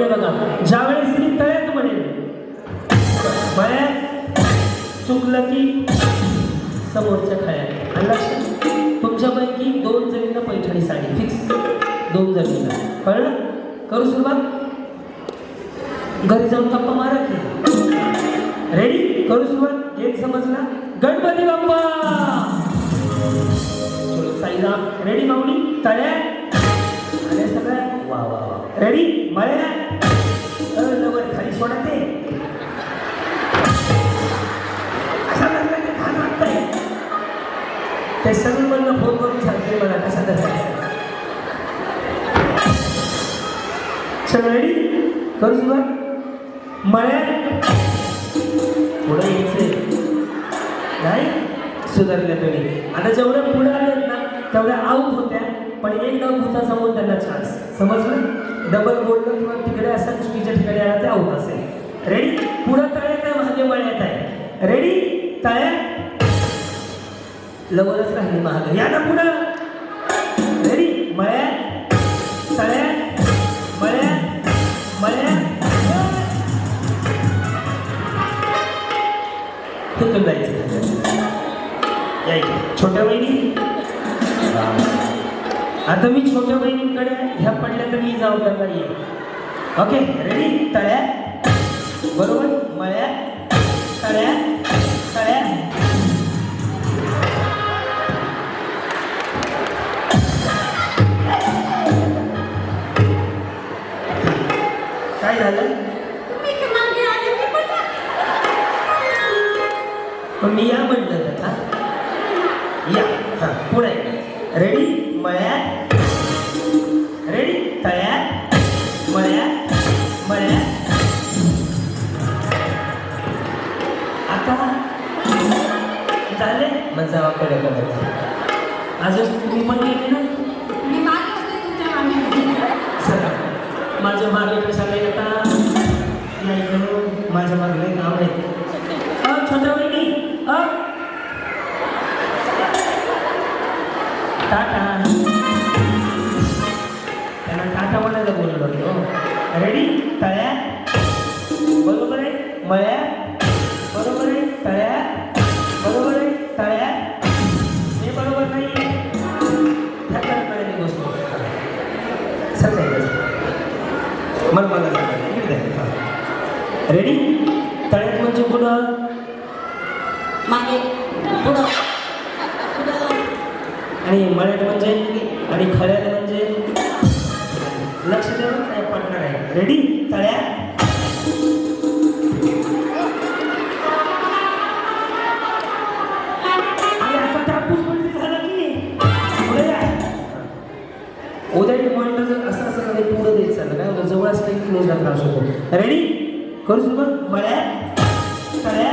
बघा ज्यावेळेस मी तळ्यात म्हणे मळ्यात चुकलं की समोरच्या खळ्यात आणि लक्षात तुमच्यापैकी दोन जणींना पैठणी साडी फिक्स दोन जणींना. कळलं? करू सुरुवात? घरी जाऊन गप्पा मारा की. रेडी करू सुरुवात? एक समजला? गणपती बाप्पा! चलो साईराम रेडी माऊली? तळ्या सगळ्या? वा वा रेडी मळ्या लवकर असा लागला की खान वाटतंय. ते सगळं मला फोन करून सांगते मला कसा धरायचा. चलो रेडी करू सुरुवात? मळ्यात. पुढे यायचंय नाही? सुधारल्या तुम्ही. आता जेवढ्या पुढे आलेत ना तेवढ्या आऊट होत्या. पण एक डाव होता समोर त्यांना चान्स समजलं? डबल बोललं किंवा तिकडे असं चुकीच्या ठिकाणी आला ते आऊट असेल. रेडी पुढं तळ्यात आहे महागे मळ्यात आहे? रेडी तळ्यात लवरच राहिली महाग. या ना पुढं. रेडी मळ्यात तळ्यात मळ्यात मळ्यात तिथून जायचं. छोट्या बहिणी आता मी छोट्या बहिणींकडे ह्या पडल्या तर मी जबाबदार येईल ओके रेडी तळ्या? बरोबर? मळ्या? तळ्या? आणि मळ्यात म्हणजे आणि खऱ्यात म्हणजे लक्ष देऊन काय पडणार आहे? रेडी तळ्या? आणि आता म्हणजे की उद्या पॉईंट जर असं असं नाही पुढं देत चाललं काय जवळ असलं की क्लोजला त्रास होतो. रेडी करू सुरुवात. मळ्या तळ्या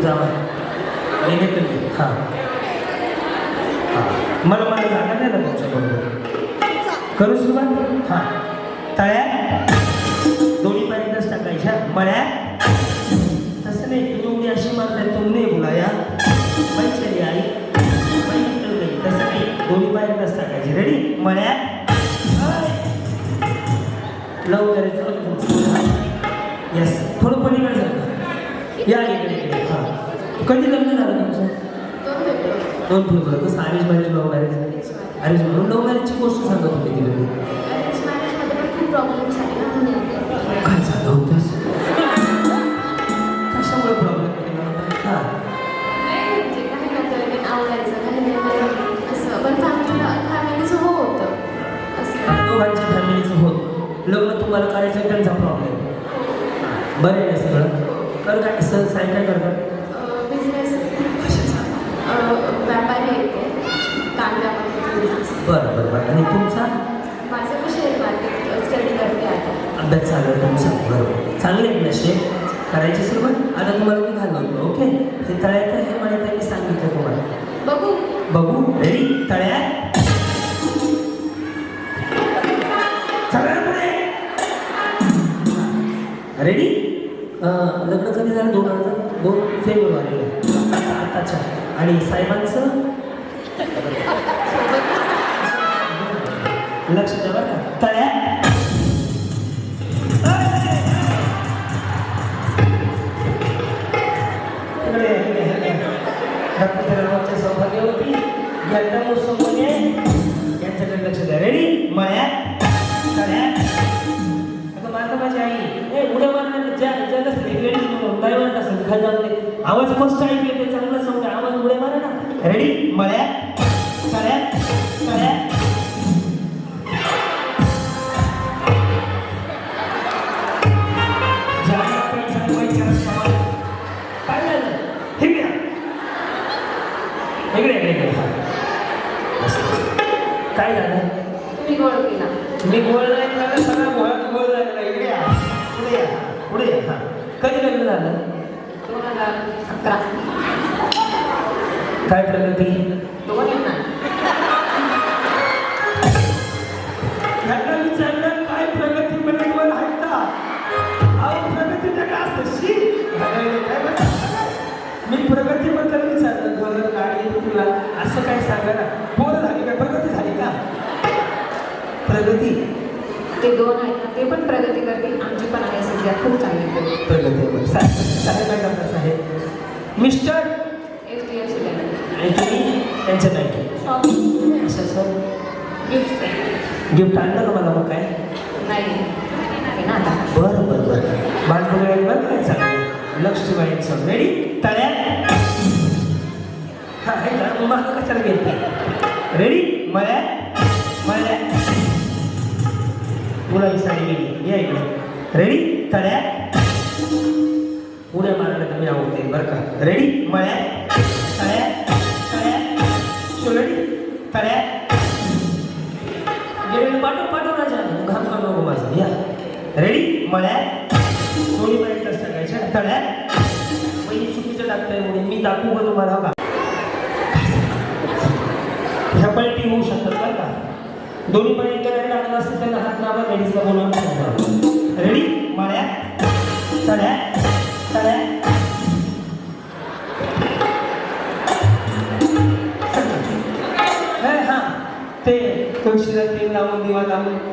इथून जावा नेहमी तुम्ही हां. हां. मला मला जागा नाही ना तुमच्याबरोबर करू सुरुवात? हां. तळ्या दोन्ही पायरीतच टाकायच्या. मळ्या तसं नाही तुम्ही उडी अशी मारताय तुम्ही बोलाया बाई आई तसं नाही. दोन्ही पायरीतच टाकायची. रेडी मळ्या लवकर येस थोडं पलीकडे जातं या इकडे कधी लग्न झालं तुमचं? दोन फेब्रुवारी. कसं arrange marriage love marriage arrange म्हणून लव्ह मॅरेजची गोष्ट सांगत होते की तुम्ही काय करायची सुरुवात आता तुम्हाला मी घालवतो ओके? हे तळ्यात हे मला मी सांगितलं तुम्हाला. बघू. बघू रेडी तळ्यात. रेडी लग्न कधी झालं दोन हजार दोन फेब्रुवारीला आताच्या आणि साहेबांचं? लक्ष द्या बरं का. म्हणत असेल खाली जाऊन दे आवाज मस्त ऐकू येते चांगला समजा आवाज उड्या मारा ना. रेडी आपण चालवायच्या रस्त्यावर काय झालं? ठीक आहे. इकडे इकडे इकडे. काय झालं? तुम्ही गोळ केला. मी गोळ नाही सगळं गोळात गोळ झालेला इकडे या. पुढे या. पुढे या. कधी लग्न झालं? दोन हजार अकरा. काय प्रगती? दोन विचारलं काय प्रगती म्हणजे ऐकता अहो प्रगती काय असतं शी? मी प्रगतीबद्दल विचारलं घर गाडी तुला. असं काय सांगा ना. पोरं झाली का? प्रगती झाली का? प्रगती? ते दोन आहेत ना ते पण प्रगती करतील आमची पण आहे सध्या खूप चांगली प्रगती प्रगती साहेब काय करतात साहेब मिस्टर आणि तुम्ही त्यांच्या बँकेत असं सर गिफ्ट गिफ्ट आणलं का मला मग काय? नाही. आहे ना आता. बरं बरं बरं. बालकुळे बरं काय चांगलं लक्ष ठेवायचं रेडी तळ्यात हा हे का मग कशाला घेत रेडी मळ्या? मळ्या? गुलाबी साडी गेली. या इकडे. रेडी तळ्यात पुढे मारलं तर मी आवडते बरं का? रेडी मळ्या तळ्या तळ्या रेडी तळ्या गेलेलं पाठव पाठव राजा. घाम घाम नको माझं. या. रेडी मळ्या दोन्ही पर्यंत टाकायच्या तळ्या पहिली चुकीचं टाकतंय म्हणून मी दाखवू का तुम्हाला? हो का? ह्या पलटी होऊ शकतात बरं का? दोन्ही पण नाही लागलं असेल त्याला हात लावा लेडीजला बोलवून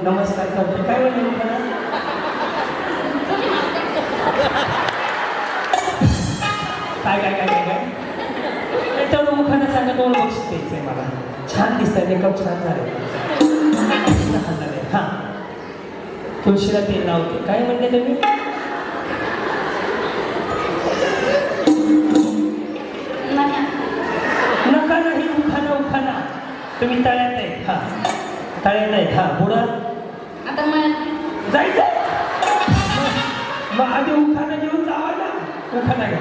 नमस्कार करतो काय म्हणते लोकांना काय काय काय काय? काय तर मुखानं सांगा दोन बक्षीस द्यायचंय मला. छान दिसतंय मेकअप छान झाले छान झाले तुळशीला ते लावते. काय म्हणते तुम्ही? नका नाही उखाना उखाना तुम्ही तळ्यात आहे हा. तळ्यात आहे हा बुडा. आता मला जायचं? मग- मग आधी उखाना घेऊन जावा ना. उखाना घ्या.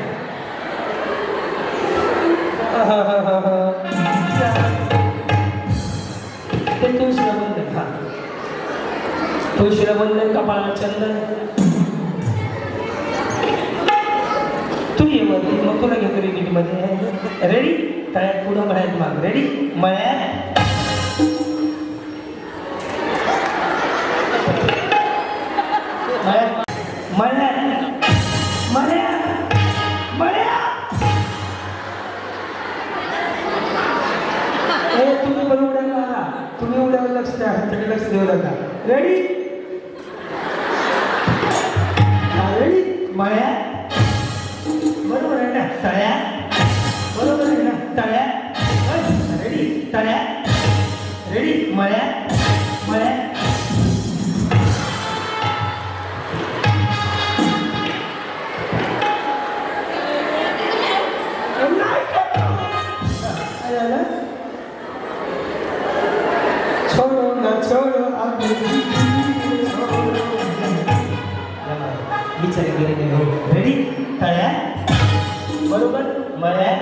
ते तुळशीला बंधन हा तुळशीला बंधन चंदन. तू ये मध्ये मग तुला घेतो रेडी मध्ये रेडी तळ्यात पुढं मळ्यात माग. रेडी मळ्यात. तुम्ही पण तुम्ही लक्ष द्या. ह्याच्याकडे लक्ष देऊ नका. रेडी रेडी मळ्यात छोडो आपली हो रेडी तळ्या? बरोबर? मळ्या